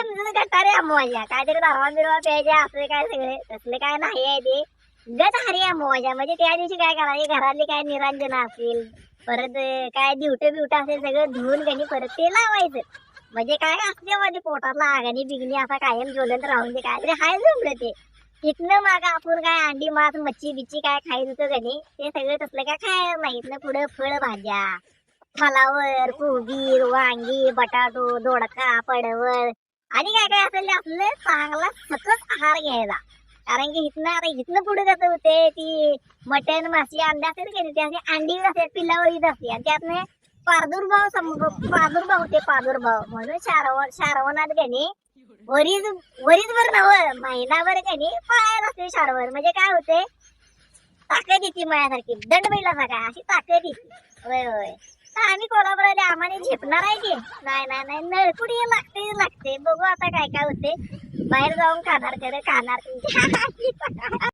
समजून गटारे अमवाजा काहीतरी भावा बिरवा प्यायचे असले काय सगळे तसले काय नाही आहे ते. गत हरी अमवाजा म्हणजे त्या दिवशी काय करायचे घरातली काय निरांजन असतील परत काय दिवटे बिवट असेल सगळं धुवून गणी परत ते लावायचं. म्हणजे काय असते मध्ये पोटातला आगणी बिगणी असा कायम ज्वलंत राहून ते काहीतरी हाय जमलं ते. इथनं माग आपण काय अंडी मास मच्छी बिच्ची काय खायच होतं गणी ते सगळं तसलं काय खायला नाही. इथनं पुढं फळभाज्या फलावर कुबीर वांगी बटाटो दोडका पडवळ आणि काय काय असेल ते आपलं चांगला सकस आहार घ्यायचा. कारण की इथनं आता इथनं पुढे कसं होते ती मटण माशी अंडे असेल की नाही, ते अंडी असते पिल्लावळीत असते. आणि त्यातनं प्रादुर्भाव सम- प्रादुर्भाव होते प्रादुर्भाव म्हणून शारव शारवणात गणी वरीच वरीच वर महिनाभर गणी पाळायला असते शारवर. म्हणजे काय होते ताकद येते माझ्यासारखी दंड बैला अशी ताकद येते. होय होय. तर आम्ही कोल्हापुराला कामाने झेपणार आहे की? नाही नाही नाही. नळकुडी लागते लागते. बघू आता काय काय होते. बाहेर जाऊन खाणार खरं खाणार.